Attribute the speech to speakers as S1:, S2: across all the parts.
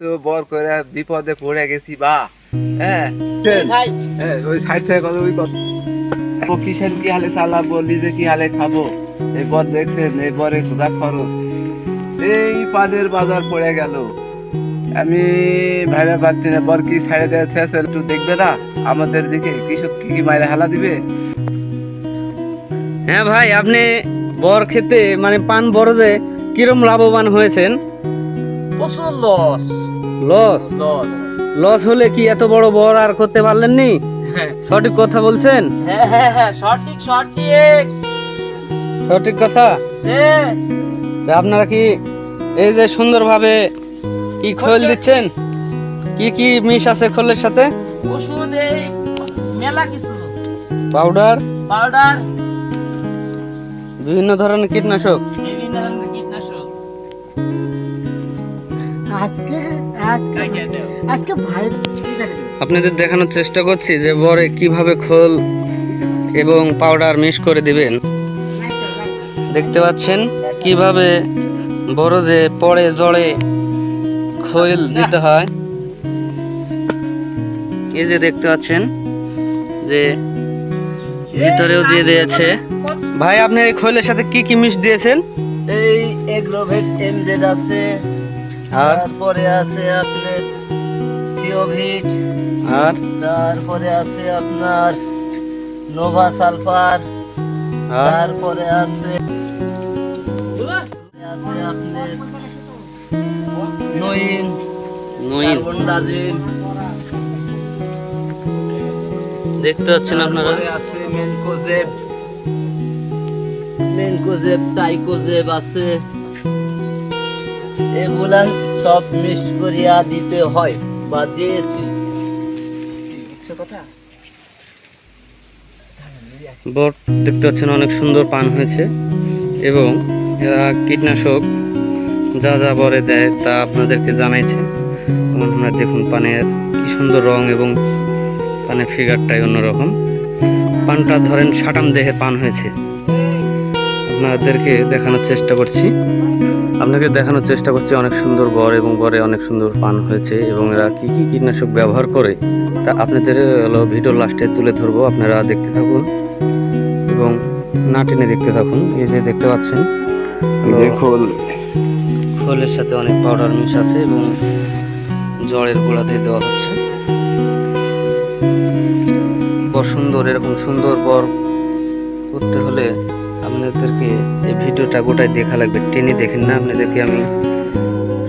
S1: তো বর করে বিপদে পড়ে গেছি বা। হ্যাঁ? হ্যাঁ, ওই সাইড থেকে কত ওই কত কিসের কি হালে চালাবো নিজে কি হালে খাব? এই বর দেখছেন এই বরে খোদা খরচ। এই পাদের বাজার পড়ে গেল। আমি ভাইবা পাচ্ছি না বর কি দিয়েছে একটু দেখবে না? আমাদের দিকে কৃষক কি কি মায়ের হালা দিবে?
S2: হ্যাঁ ভাই আপনি বর খেতে মানে পান বরজে কিরম লাভবান হয়েছেন?
S3: প্রচুর লস
S2: লস
S3: লস
S2: লস হলে কি এত বড় বর আর করতে পারলেন নি সঠিক কথা বলছেন?
S3: হ্যাঁ হ্যাঁ হ্যাঁ সঠিক সঠিক।
S2: সঠিক কথা? আপনারা কি এই যে সুন্দরভাবে কি খোল দিচ্ছেন? কি কি মিশ আছে খোলের সাথে?
S3: ওষুধ এই মেলা কিছু।
S2: পাউডার?
S3: পাউডার।
S2: বিভিন্ন ধরনের কীটনাশক?
S4: আজকে
S2: আপনাদের দেখানোর চেষ্টা করছি যে বরে কীভাবে খোল এবং পাউডার মিক্স করে দিবেন। দেখতে পাচ্ছেন কীভাবে বড় যে পড়ে জড়ে খোল দিতে হয়। এই যে দেখতে পাচ্ছেন যে ভিতরেও দিয়ে দিয়েছে। ভাই আপনি এই খোলের সাথে কি কি মিশ দিয়েছেন?
S3: এই এগ্রোভেট এম জেড আছে।
S2: আর?
S3: তারপরে আছে আপনার থিওভিট
S2: আর?
S3: তারপরে আছে আপনার নোভা সালফার।
S2: আর?
S3: তারপরে আছে আছে আপনার নইন।
S2: নইন।
S3: কার্বন
S2: দেখতে পাচ্ছেন আপনারা?
S3: আছে মেনকোজেব। মেনকোজেব টাইকোজেব আছে। এগুলা সব মিস করিয়া দিতে হয় বা দিয়েছি।
S2: বট, দেখতে পাচ্ছেন অনেক সুন্দর পান হয়েছে এবং এরা কীটনাশক যা যা বরে দেয় তা আপনাদেরকে জানাইছে। আপনারা দেখুন পানের কি সুন্দর রং এবং পানের ফিগারটাই অন্যরকম। পানটা ধরেন সাটাম দেহে পান হয়েছে। আপনাদেরকে দেখানোর চেষ্টা করছি। আপনাকে দেখানোর চেষ্টা করছি অনেক সুন্দর বর এবং বরে অনেক সুন্দর পান হয়েছে এবং এরা কি কি কীটনাশক ব্যবহার করে তা আপনাদের হলো ভিডিও লাস্টে তুলে ধরবো আপনারা দেখতে থাকুন এবং না টেনে দেখতে থাকুন এই যে দেখতে পাচ্ছেন
S1: খোল।
S2: খোলের সাথে অনেক পাউডার মিশ আছে এবং জলের গোড়া দিয়ে দেওয়া হচ্ছে। বর সুন্দর এরকম সুন্দর বর করতে হলে আপনাদেরকে এই ভিডিওটা গোটায় দেখা লাগবে। টেনে দেখেন না, আপনাদেরকে আমি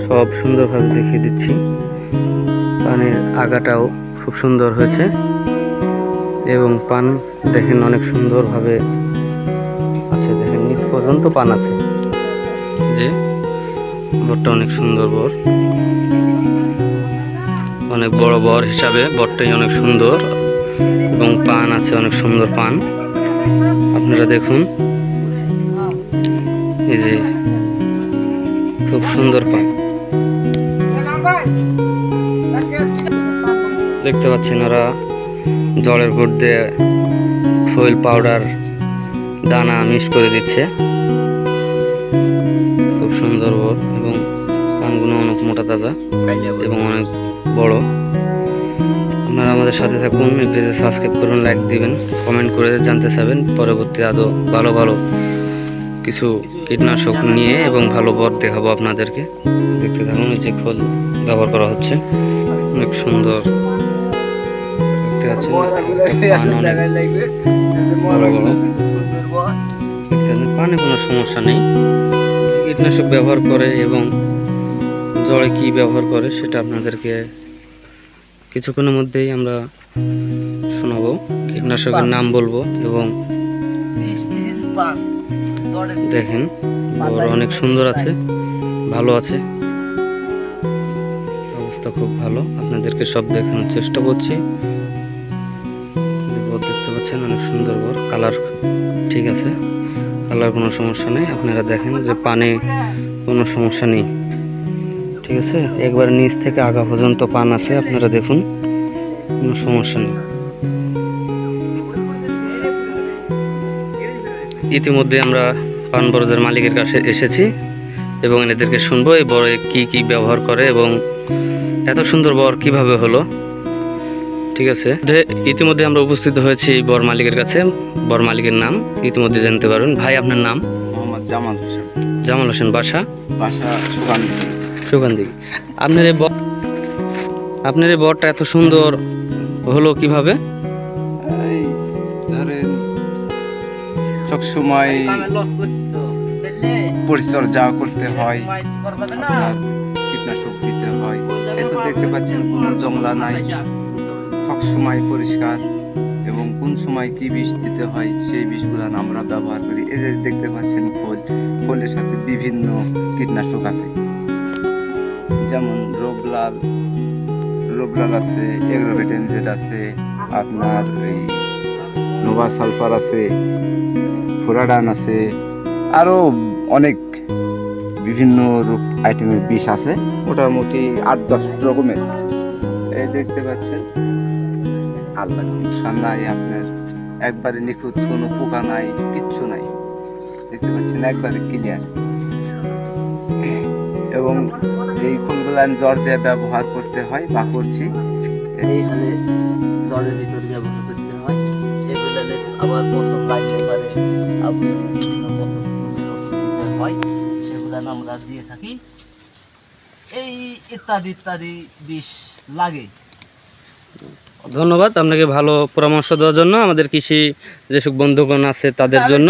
S2: সব সুন্দরভাবে দেখিয়ে দিচ্ছি। পানের আগাটাও খুব সুন্দর হয়েছে এবং পান দেখেন অনেক সুন্দরভাবে আছে। দেখেন, নিচ পর্যন্ত পান আছে। যে বরটা অনেক সুন্দর বর। অনেক বড় বর হিসাবে বরটাই অনেক সুন্দর এবং পান আছে, অনেক সুন্দর পান। আপনারা দেখুন। এই যে, খুব সুন্দর পান। দেখতে পাচ্ছেন ওরা জলের ভোট দিয়ে পাউডার, দানা মিক্স করে দিচ্ছে। খুব সুন্দর বর এবং কানগুলো অনেক মোটা তাজা এবং অনেক বড়। আপনারা আমাদের সাথে থাকুন পেজে সাবস্ক্রাইব করুন লাইক দিবেন কমেন্ট করে জানতে চাবেন পরবর্তী আদৌ ভালো ভালো কিছু কীটনাশক নিয়ে এবং ভালো বর দেখাবো আপনাদেরকে। দেখতে থাকুন যে খোল ব্যবহার করা হচ্ছে। অনেক সুন্দর। দেখতে পাচ্ছেন? পানে কোনো সমস্যা নেই। কীটনাশক ব্যবহার করে এবং জলে কি ব্যবহার করে সেটা আপনাদেরকে কিছুক্ষণের মধ্যেই আমরা শোনাবো। কীটনাশকের নাম বলব এবং দেখেন বড় অনেক সুন্দর আছে ভালো আছে। অবস্থা খুব ভালো। আপনাদেরকে সব দেখানোর চেষ্টা করছি। বর দেখতে পাচ্ছেন অনেক সুন্দর বর কালার ঠিক আছে কালার কোনো সমস্যা নেই। আপনারা দেখেন যে পানে কোনো সমস্যা নেই। ঠিক আছে একবার নিচ থেকে আগা পর্যন্ত পান আছে আপনারা দেখুন কোনো সমস্যা নেই। ইতিমধ্যে আমরা পান বরজের মালিকের কাছে এসেছি এবং এদেরকে শুনব এই বরে কি কি ব্যবহার করে এবং এত সুন্দর বর কীভাবে হলো। ঠিক আছে। ইতিমধ্যে আমরা উপস্থিত হয়েছি বর মালিকের কাছে। বর মালিকের নাম ইতিমধ্যে জানতে পারবেন। ভাই আপনার নাম?
S1: মোহাম্মদ জামাল হোসেন।
S2: জামাল হোসেন বাসা?
S1: বাসা সুগান্ধি
S2: সুগন্ধি আপনার এই বর আপনার এই বরটা এত সুন্দর হলো কীভাবে?
S1: সবসময় পরিচর্যা করতে হয়। কীটনাশক দিতে হয়। এই দেখতে পাচ্ছেন, কোনো জংলা নাই। সবসময় পরিষ্কার এবং কোন সময় কি বিষ দিতে হয়, সেই বিষগুলো আমরা ব্যবহার করি। যে দেখতে পাচ্ছেন ফুল ফুলের সাথে বিভিন্ন কীটনাশক আছে। যেমন রোগলাল রোগলাল আছে এগ্রোভেটেনজেড আছে আপনার এই নোভা সালফার আছে, ফোরাডান আছে আরও অনেক বিভিন্ন রূপ আইটেমের বিষ আছে, মোটামুটি আট দশ রকমের। এই দেখতে পাচ্ছেন, আল্লাহ নাই আপনার, একবারে নিখুঁত, কোনো পোকা নাই, কিচ্ছু নাই। দেখতে পাচ্ছেন, একবারে ক্লিয়ার এবং এই ফুলগুলান জ্বর দিয়ে ব্যবহার করতে হয়, বা করছি,
S3: এইখানে জলের ভিতর ব্যবহার করতে হয়। এগুলাতে আবার পছন্দ লাগতে পারে আবার পছন্দ হয় সেগুলো আমরা দিয়ে থাকি। এই ইত্যাদি ইত্যাদি বিষ লাগে।
S2: ধন্যবাদ আপনাকে ভালো পরামর্শ দেওয়ার জন্য। আমাদের কৃষি যেসব বন্ধুগণ আছে তাদের জন্য।